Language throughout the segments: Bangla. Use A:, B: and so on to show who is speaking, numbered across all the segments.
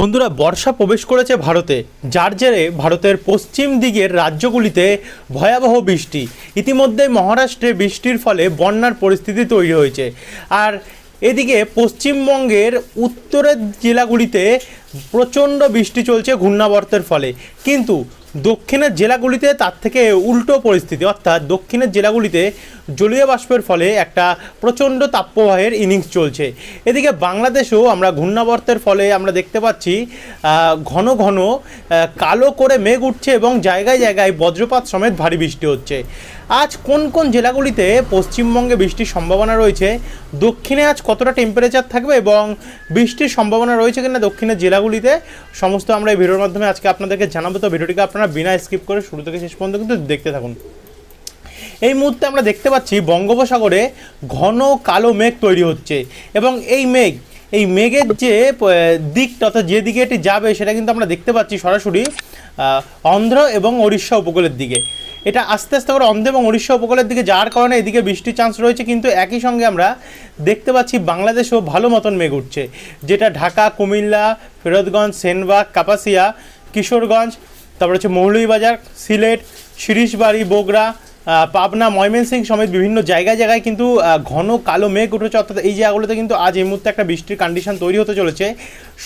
A: বন্ধুরা, বর্ষা প্রবেশ করেছে ভারতে, যার জেরে ভারতের পশ্চিম দিকের রাজ্যগুলিতে ভয়াবহ বৃষ্টি। ইতিমধ্যে মহারাষ্ট্রে বৃষ্টির ফলে বন্যার পরিস্থিতি তৈরি হয়েছে। আর এদিকে পশ্চিমবঙ্গের উত্তরের জেলাগুলিতে প্রচণ্ড বৃষ্টি চলছে ঘূর্ণাবর্তের ফলে। কিন্তু দক্ষিণের জেলাগুলিতে তার থেকে উল্টো পরিস্থিতি, অর্থাৎ দক্ষিণের জেলাগুলিতে জলীয় বাষ্পের ফলে একটা প্রচণ্ড তাপ্যবাহের ইনিংস চলছে। এদিকে বাংলাদেশেও আমরা ঘূর্ণাবর্তের ফলে আমরা দেখতে পাচ্ছি ঘন ঘন কালো করে মেঘ উঠছে এবং জায়গায় জায়গায় বজ্রপাত সমেত ভারী বৃষ্টি হচ্ছে। আজ কোন কোন জেলাগুলিতে পশ্চিমবঙ্গে বৃষ্টির সম্ভাবনা রয়েছে? দক্ষিণে আজ কতটা টেম্পারেচার থাকবে এবং বৃষ্টির সম্ভাবনা রয়েছে কিনা দক্ষিণের জেলাগুলিতে? সমস্ত আমরা এই ভিডিওর মাধ্যমে আজকে আপনাদেরকে জানাব। তো ভিডিওটিকে আপনারা বিনা স্কিপ করে শুরু থেকে শেষ পর্যন্ত কিন্তু দেখতে থাকুন। এই মুহূর্তে আমরা দেখতে পাচ্ছি বঙ্গোপসাগরে ঘন কালো মেঘ তৈরি হচ্ছে এবং এই মেঘ, এই মেঘের যে দিকটা অর্থাৎ যে দিকে এটি যাবে সেটা কিন্তু আমরা দেখতে পাচ্ছি সরাসরি অন্ধ্র এবং ওড়িশা উপকূলের দিকে। এটা আস্তে আস্তে করে অন্ধ এবং উড়িষ্যা উপকূলের দিকে যাওয়ার কারণে এদিকে বৃষ্টির চান্স রয়েছে কিন্তু একই সঙ্গে আমরা দেখতে পাচ্ছি বাংলাদেশেও ভালো মতন মেঘ উঠছে। যেটা ঢাকা কুমিল্লা ফেরতগঞ্জ সেনবাগ কাপাসিয়া কিশোরগঞ্জ তারপর হচ্ছে মৌলভীবাজার সিলেট শিরিশবাড়ি আহ, পাবনা, ময়মনসিংহ সমেত বিভিন্ন জায়গায় জায়গায় কিন্তু ঘন কালো মেঘ উঠেছে। অর্থাৎ এই জায়গাগুলোতে কিন্তু আজ এই মুহূর্তে একটা বৃষ্টির কন্ডিশন তৈরি হতে চলেছে।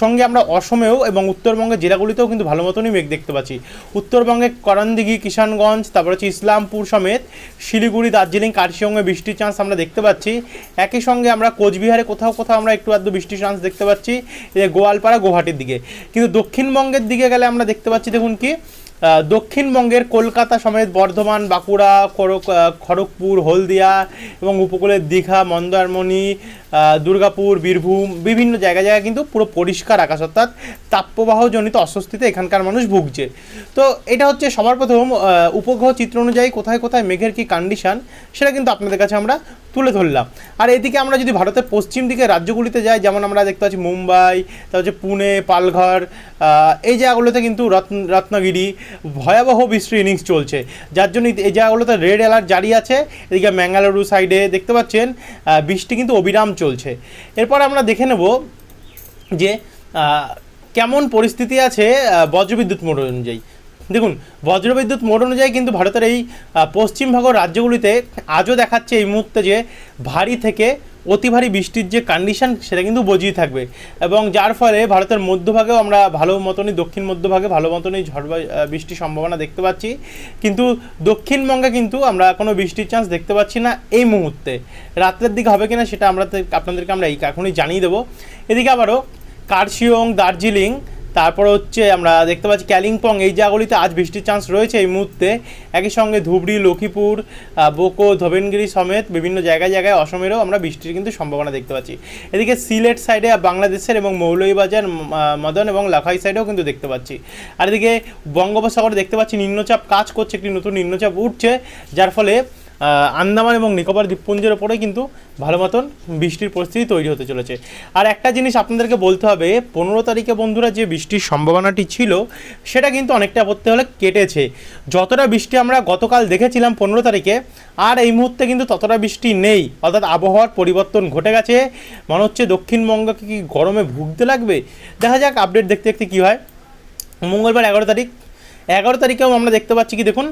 A: সঙ্গে আমরা অসমেও এবং উত্তরবঙ্গের জেলাগুলিতেও কিন্তু ভালো মতনই মেঘ দেখতে পাচ্ছি। উত্তরবঙ্গে করণদিঘি, কিষানগঞ্জ, তারপর হচ্ছে ইসলামপুর সমেত শিলিগুড়ি, দার্জিলিং কার্শিয়ংয়ে বৃষ্টির চান্স আমরা দেখতে পাচ্ছি। একই সঙ্গে আমরা কোচবিহারে কোথাও কোথাও আমরা একটু আধটু বৃষ্টির চান্স দেখতে পাচ্ছি। গোয়ালপাড়া, গুয়াহাটির দিকে। কিন্তু দক্ষিণবঙ্গের দিকে গেলে আমরা দেখতে পাচ্ছি, দেখুন কি দক্ষিণবঙ্গের কলকাতা সমেত বর্ধমান, বাঁকুড়া খড়গপুর, হলদিয়া এবং উপকূলের দীঘা, মন্দারমণি দুর্গাপুর, বীরভূম বিভিন্ন জায়গায় জায়গায় কিন্তু পুরো পরিষ্কার আকাশ অর্থাৎ তাপপ্রবাহজনিত অস্বস্তিতে এখানকার মানুষ ভুগছে। তো এটা হচ্ছে সবার প্রথম উপগ্রহ চিত্র অনুযায়ী কোথায় কোথায় মেঘের কী কন্ডিশন সেটা কিন্তু আপনাদের কাছে আমরা তুলে ধরলাম। আর এদিকে আমরা যদি ভারতের পশ্চিম দিকে রাজ্যগুলিতে যাই, যেমন আমরা দেখতে পাচ্ছি মুম্বাই, তারপর হচ্ছে পুনে, পালঘর এই জায়গাগুলোতে কিন্তু রত্ন, রত্নগিরি, ভয়াবহ বৃষ্টির ইনিংস চলছে। যার জন্য এই জায়গাগুলোতে রেড অ্যালার্ট জারি আছে। এদিকে ম্যাঙ্গালুরু সাইডে দেখতে পাচ্ছেন বৃষ্টি কিন্তু অবিরাম চলছে। এরপর আমরা দেখে নেব যে কেমন পরিস্থিতি আছে বজ্রবিদ্যুৎ মোড অনুযায়ী। দেখুন বজ্রবিদ্যুৎ মোড অনুযায়ী কিন্তু ভারতের এই আহ, পশ্চিম ভাগ রাজ্যগুলিতে আজও দেখাচ্ছে এই মুহূর্তে যে ভারী থেকে অতি ভারী বৃষ্টির যে কন্ডিশন সেটা কিন্তু বজিয়ে থাকবে। এবং যার ফলে ভারতের মধ্যভাগেও আমরা ভালো মতনই দক্ষিণ মধ্যভাগে ভালো মতনই ঝড় বৃষ্টির সম্ভাবনা দেখতে পাচ্ছি। কিন্তু দক্ষিণবঙ্গে কিন্তু আমরা কোনো বৃষ্টির চান্স দেখতে পাচ্ছি না এই মুহূর্তে। রাত্রের দিকে হবে কিনা সেটা আমরা আপনাদেরকে আমরা এই এখনই জানিয়ে দেবো। এদিকে আবারও কার্শিয়ং দার্জিলিং তারপর হচ্ছে আমরা দেখতে পাচ্ছি ক্যালিম্পং, এই জায়গাগুলিতে আজ বৃষ্টির চান্স রয়েছে এই মুহূর্তে। একই সঙ্গে ধুবড়ি, লক্ষ্মীপুর বোকো, ধবেনগিরি সমেত বিভিন্ন জায়গায় জায়গায় অসমেরও আমরা বৃষ্টির কিন্তু সম্ভাবনা দেখতে পাচ্ছি। এদিকে সিলেট সাইডে বাংলাদেশের এবং মৌলভীবাজার মদন এবং লাখাই সাইডেও কিন্তু দেখতে পাচ্ছি। আর এদিকে বঙ্গোপসাগরে দেখতে পাচ্ছি নিম্নচাপ কাজ করছে, একটি নতুন নিম্নচাপ উঠছে, যার ফলে আন্দামান এবং নিকোবর দ্বীপপুঞ্জের ওপরে কিন্তু ভালো মতন বৃষ্টির পরিস্থিতি তৈরি হতে চলেছে। আর একটা জিনিস আপনাদেরকে বলতে হবে, পনেরো তারিখে বন্ধুরা যে বৃষ্টির সম্ভাবনাটি ছিল, সেটা কিন্তু অনেকটা পড়তে হলে কেটেছে। যতটা বৃষ্টি আমরা গতকাল দেখেছিলাম পনেরো তারিখে, আর এই মুহূর্তে কিন্তু ততটা বৃষ্টি নেই। অর্থাৎ আবহাওয়ার পরিবর্তন ঘটে গেছে। মনে হচ্ছে দক্ষিণবঙ্গকে কি গরমে ভুগতে লাগবে? দেখা যাক আপডেট দেখতে দেখতে কী হয়। মঙ্গলবার এগারো তারিখ এগারো তারিখেও আমরা দেখতে পাচ্ছি কি দেখুন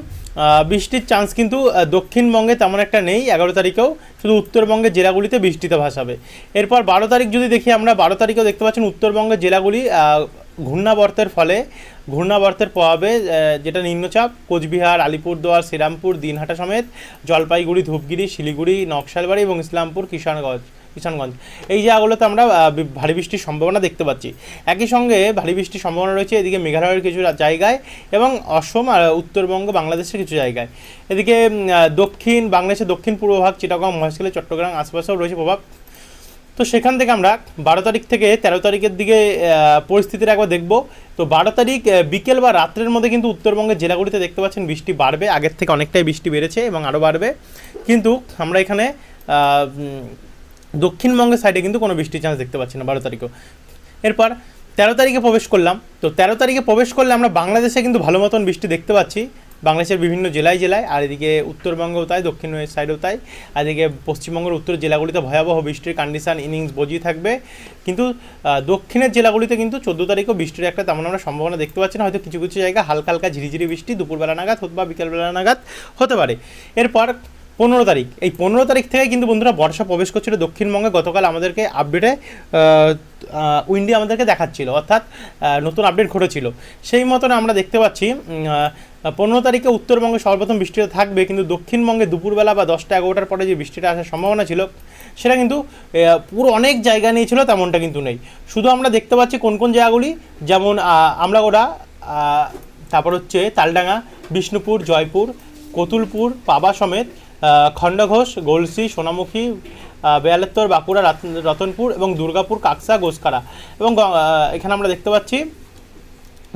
A: বৃষ্টির চান্স কিন্তু দক্ষিণবঙ্গে তেমন একটা নেই। এগারো তারিখেও শুধু উত্তরবঙ্গের জেলাগুলিতে বৃষ্টিতে ভাসাবে। এরপর বারো তারিখ যদি দেখি আমরা, বারো তারিখেও দেখতে পাচ্ছেন উত্তরবঙ্গের জেলাগুলি ঘূর্ণাবর্তের ফলে, ঘূর্ণাবর্তের প্রভাবে যেটা নিম্নচাপ, কোচবিহার, আলিপুরদুয়ার, শ্রীরামপুর, দিনহাটা সমেত, জলপাইগুড়ি, ধূপগিরি, শিলিগুড়ি, নকশালবাড়ি এবং ইসলামপুর কিষানগঞ্জ কিষানগঞ্জ। এই জায়গাগুলোতে আমরা ভারী বৃষ্টির সম্ভাবনা দেখতে পাচ্ছি। একই সঙ্গে ভারী বৃষ্টির সম্ভাবনা রয়েছে এদিকে মেঘালয়ের কিছু জায়গায় এবং অসম আর উত্তরবঙ্গ বাংলাদেশের কিছু জায়গায়। এদিকে দক্ষিণ বাংলাদেশের দক্ষিণ পূর্ব ভাগ চিটাগং মহেশখালী চট্টগ্রাম আশপাশেও রয়েছে প্রভাব। তো সেখান থেকে আমরা বারো তারিখ থেকে তেরো তারিখের দিকে আহ, পরিস্থিতিটা একবার দেখব। তো বারো তারিখ বিকেল বা রাত্রের মধ্যে কিন্তু উত্তরবঙ্গের জেলাগুলিতে দেখতে পাচ্ছেন বৃষ্টি বাড়বে। আগের থেকে অনেকটাই বৃষ্টি বেড়েছে এবং আরও বাড়বে। কিন্তু আমরা এখানে দক্ষিণবঙ্গের সাইডে কিন্তু কোনো বৃষ্টির চান্স দেখতে পাচ্ছি না বারো তারিখেও। এরপর তেরো তারিখে প্রবেশ করলাম। তো তেরো তারিখে প্রবেশ করলে আমরা বাংলাদেশে কিন্তু ভালো মতন বৃষ্টি দেখতে পাচ্ছি। বাংলাদেশের বিভিন্ন জেলায় জেলায়, আর এদিকে উত্তরবঙ্গও তাই দক্ষিণ সাইডেও তাই, আর এদিকে পশ্চিমবঙ্গের উত্তর জেলাগুলিতে ভয়াবহ বৃষ্টির কন্ডিশন ইনিংস বজিয়ে থাকবে। কিন্তু দক্ষিণের জেলাগুলিতে কিন্তু চোদ্দ তারিখও বৃষ্টির একটা তেমন আমরা সম্ভাবনা দেখতে পাচ্ছি না। হয়তো কিছু কিছু জায়গায় হালকা হালকা ঝিরিঝিরি বৃষ্টি, দুপুরবেলা নাগাদ হোক বা বিকেলবেলা নাগাদ হতে পারে। এরপর পনেরো তারিখ। এই পনেরো তারিখ থেকে কিন্তু বন্ধুরা বর্ষা প্রবেশ করছিল। দক্ষিণবঙ্গে গতকাল আমাদেরকে আপডেটে উইন্ডি আমাদেরকে দেখাচ্ছিল। অর্থাৎ নতুন আপডেট ঘটেছিল। সেই মতন আমরা দেখতে পাচ্ছি পনেরো তারিখে উত্তরবঙ্গে সর্বপ্রথম বৃষ্টিটা থাকবে কিন্তু দক্ষিণবঙ্গে দুপুরবেলা বা দশটা এগারোটার পরে যে বৃষ্টিটা আসার সম্ভাবনা ছিল সেটা কিন্তু পুরো অনেক জায়গা নিয়ে ছিল তেমনটা কিন্তু নেই। শুধু আমরা দেখতে পাচ্ছি কোন কোন জায়গাগুলি যেমন আমলাগোড়া আহ, তারপর হচ্ছে তালডাঙ্গা বিষ্ণুপুর জয়পুর কতুলপুর পাবা সমেত খণ্ডঘোষ, গলসি, সোনামুখী বেয়ালেত্তর, বাঁকুড়া, রাত- রতনপুর এবং দুর্গাপুর, কাকসা গোসকারা এবং এখানে আমরা দেখতে পাচ্ছি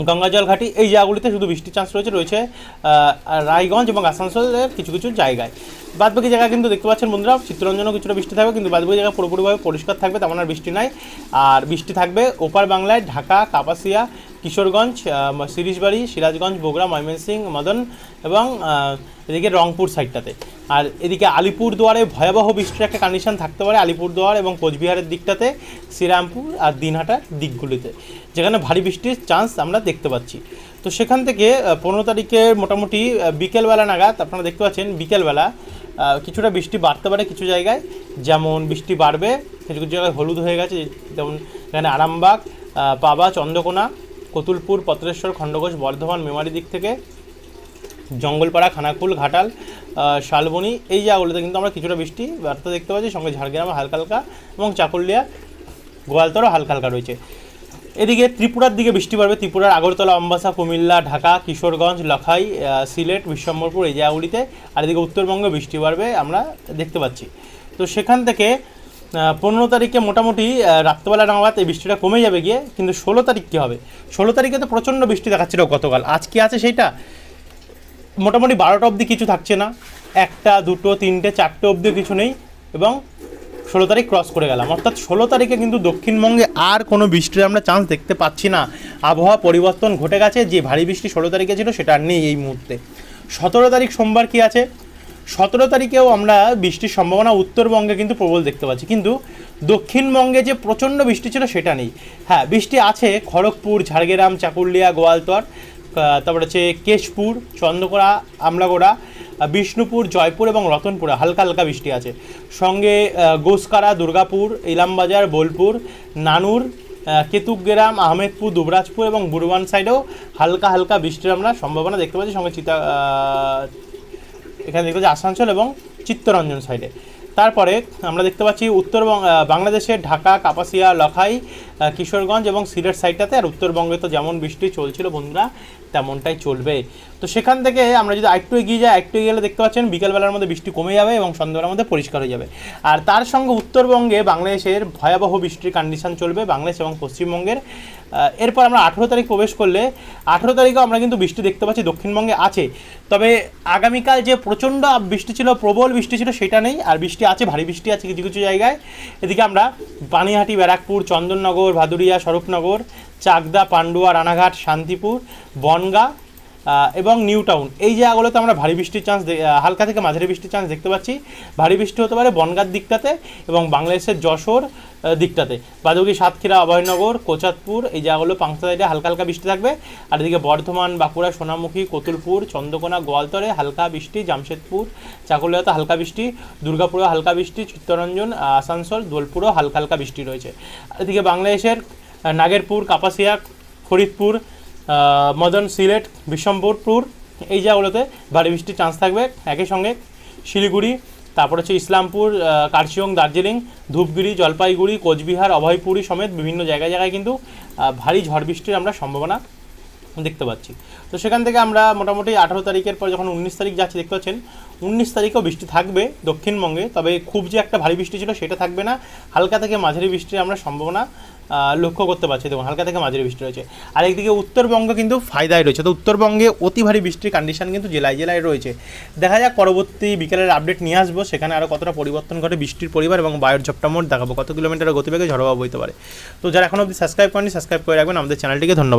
A: গঙ্গাজল ঘাটি। এই জায়গাগুলিতে শুধু বৃষ্টির চান্স রয়েছে রয়েছে রায়গঞ্জ এবং আসানসোলের কিছু কিছু জায়গায়। বাদবাকি জায়গা কিন্তু দেখতে পাচ্ছেন বন্ধুরা, চিত্তরঞ্জনও কিছুটা বৃষ্টি থাকবে, কিন্তু বাদবাকি জায়গা পুরোপুরিভাবে পরিষ্কার থাকবে, তেমন আর বৃষ্টি নাই। আর বৃষ্টি থাকবে ওপার বাংলায় ঢাকা, কাপাসিয়া কিশোরগঞ্জ সিরিজবাড়ি, সিরাজগঞ্জ, বগুড়া, ময়মনসিংহ, মদন এবং এদিকে রংপুর সাইডটাতে। আর এদিকে আলিপুরদুয়ারে ভয়াবহ বৃষ্টির একটা কন্ডিশন থাকতে পারে আলিপুরদুয়ার এবং কোচবিহারের দিকটাতে, শ্রীরামপুর আর দিনহাটার দিকগুলিতে। যেখানে ভারী বৃষ্টির চান্স আমরা দেখতে পাচ্ছি। তো সেখান থেকে পনেরো তারিখে মোটামুটি বিকেলবেলা নাগাদ আপনারা দেখতে পাচ্ছেন, বিকেলবেলা কিছুটা বৃষ্টি বাড়তে পারে কিছু জায়গায়। যেমন বৃষ্টি বাড়বে, কিছু কিছু জায়গায় হলুদ হয়ে গেছে, যেমন এখানে আরামবাগ পাবা, চন্দ্রকোনা কতুলপুর, পত্রেশ্বর, খণ্ডঘোষ, বর্ধমান, মেমারি দিক থেকে জঙ্গলপাড়া, খানাকুল, ঘাটাল শালবনি, এই জায়গাগুলোতে কিন্তু আমরা কিছুটা বৃষ্টি বার্তা দেখতে পাচ্ছি, সঙ্গে ঝাড়গ্রামে হালকা হালকা এবং চাকুলিয়া, গোয়ালতরও হালকা হালকা রয়েছে। এদিকে ত্রিপুরার দিকে বৃষ্টি পড়বে, ত্রিপুরার আগরতলা, অম্বাসা, কুমিল্লা, ঢাকা, কিশোরগঞ্জ, লখাই সিলেট, বিশ্বম্বরপুর এই জায়গাগুলিতে, আর এদিকে উত্তরবঙ্গে বৃষ্টি বাড়বে আমরা দেখতে পাচ্ছি। তো সেখান থেকে পনেরো তারিখে মোটামুটি রাত্রেবেলা নাগাদ এই বৃষ্টিটা কমে যাবে গিয়ে, কিন্তু ষোলো তারিখ কী হবে? ষোলো তারিখে তো প্রচণ্ড বৃষ্টি দেখাচ্ছিল গতকাল। আজ কি আছে সেইটা? মোটামুটি বারোটা অবধি কিছু থাকছে না। একটা, দুটো, তিনটে, চারটে অবধি কিছু নেই এবং ষোলো তারিখ ক্রস করে গেলাম। অর্থাৎ ষোলো তারিখে কিন্তু দক্ষিণবঙ্গে আর কোনো বৃষ্টির আমরা চান্স দেখতে পাচ্ছি না। আবহাওয়া পরিবর্তন ঘটে গেছে, যে ভারী বৃষ্টি ষোলো তারিখে ছিল সেটা আর নেই এই মুহূর্তে। সতেরো তারিখ সোমবার কি আছে? সতেরো তারিখেও আমরা বৃষ্টির সম্ভাবনা উত্তরবঙ্গে কিন্তু প্রবল দেখতে পাচ্ছি। কিন্তু দক্ষিণবঙ্গে যে প্রচণ্ড বৃষ্টি ছিল সেটা নেই। হ্যাঁ বৃষ্টি আছে খড়গপুর, ঝাড়গ্রাম, চাকুলিয়া, গোয়ালতর তারপরে হচ্ছে কেশপুর চন্দ্রকোড়া আমলাগোড়া বিষ্ণুপুর, জয়পুর এবং রতনপুরে হালকা হালকা বৃষ্টি আছে। সঙ্গে গোসকারা, দুর্গাপুর, ইলামবাজার, বোলপুর, নানুর কেতুগ্রাম আহমেদপুর, দুবরাজপুর এবং বুরবান সাইডেও হালকা হালকা বৃষ্টির আমরা সম্ভাবনা দেখতে পাচ্ছি। সঙ্গে চিতা এখানে দেখতে পাচ্ছি আসানসোল এবং চিত্তরঞ্জন সাইডে তারপরে আমরা দেখতে পাচ্ছি উত্তর বাংলাদেশের ঢাকা, কাপাসিয়া, লখাই কিশোরগঞ্জ এবং সিলেট সাইডটাতে আর উত্তরবঙ্গে তো যেমন বৃষ্টি চলছিল বন্ধুরা, তেমনটাই চলবে। তো সেখান থেকে আমরা যদি একটু এগিয়ে যাই একটু এগিয়ে গেলে দেখতে পাচ্ছেন বিকেলবেলার মধ্যে বৃষ্টি কমে যাবে এবং সন্ধ্যাবেলার মধ্যে পরিষ্কার হয়ে যাবে। আর তার সঙ্গে উত্তরবঙ্গে বাংলাদেশের ভয়াবহ বৃষ্টির কন্ডিশন চলবে, বাংলাদেশ এবং পশ্চিমবঙ্গের। এরপর আমরা আঠেরো তারিখ প্রবেশ করলে, আঠেরো তারিখেও আমরা কিন্তু বৃষ্টি দেখতে পাচ্ছি, দক্ষিণবঙ্গে আছে। তবে আগামীকাল যে প্রচণ্ড বৃষ্টি ছিল, প্রবল বৃষ্টি ছিল, সেটা নেই, আর বৃষ্টি আছে, ভারী বৃষ্টি আছে কিছু কিছু জায়গায়। এদিকে আমরা পানিহাটি ব্যারাকপুর, চন্দননগর ভাদুরিয়া স্বরূপনগর চাকদা পান্ডুয়া রানাঘাট শান্তিপুর বনগা এবং নিউ টাউন। এই জায়গাগুলোতে আমরা ভারী বৃষ্টির চান্স হালকা থেকে মাঝারি বৃষ্টির চান্স দেখতে পাচ্ছি। ভারী বৃষ্টি হতে পারে বনগার দিকটাতে এবং বাংলাদেশের যশোর দিকটাতে। বাদুকি, সাতক্ষীরা, অভয়নগর কোচাতপুর এই জায়গাগুলো পাংশা সাইডে হালকা হালকা বৃষ্টি থাকবে। আর এদিকে বর্ধমান, বাঁকুড়া, সোনামুখী, কতুলপুর, চন্দ্রকোনা, গোয়ালতরে হালকা বৃষ্টি, জামশেদপুর, চাকুলিয়াতে হালকা বৃষ্টি দুর্গাপুরে হালকা বৃষ্টি, চিত্তরঞ্জন আসানসোল দোলপুরেও হালকা হালকা বৃষ্টি রয়েছে। এদিকে বাংলাদেশের নাগেরপুর, কাপাসিয়া, ফরিদপুর মদন সিলেট বিশ্বম্বরপুর এই জায়গাগুলোতে ভারী বৃষ্টির চান্স থাকবে। একই সঙ্গে শিলিগুড়ি, তারপর হচ্ছে ইসলামপুর কার্শিয়ং, দার্জিলিং, ধূপগুড়ি, জলপাইগুড়ি, কোচবিহার, অভয়পুরী সমেত বিভিন্ন জায়গায় জায়গায় কিন্তু ভারী ঝড় বৃষ্টির আমরা সম্ভাবনা দেখতে পাচ্ছি। তো সেখান থেকে আমরা মোটামুটি আঠারো তারিখের পর যখন উনিশ তারিখ যাচ্ছি, দেখতে পাচ্ছেন, উনিশ তারিখেও বৃষ্টি থাকবে দক্ষিণবঙ্গে, তবে খুব যে একটা ভারী বৃষ্টি ছিল সেটা থাকবে না। হালকা থেকে মাঝারি বৃষ্টির আমরা সম্ভাবনা লক্ষ্য করতে পারছি দেখুন, হালকা থেকে মাঝারি বৃষ্টি রয়েছে। আর একদিকে উত্তরবঙ্গ কিন্তু ফায়দায় রয়েছে। তো উত্তরবঙ্গে অতি ভারী বৃষ্টির কন্ডিশন কিন্তু জেলায় জেলায় রয়েছে। দেখা যাক পরবর্তী বিকেলের আপডেট নিয়ে আসব, সেখানে আরও কতটা পরিবর্তন ঘটে বৃষ্টির পরিবার এবং বায়ুর ঝপটা মোট দেখাবো। কত কিলোমিটার গতিবেগে ঝড়বাব বইতে পারে। তো যারা এখন অবধি সাবস্ক্রাইব করেনি সাবস্ক্রাইব করে রাখবেন। আমাদের চ্যানেলটিকে ধন্যবাদ।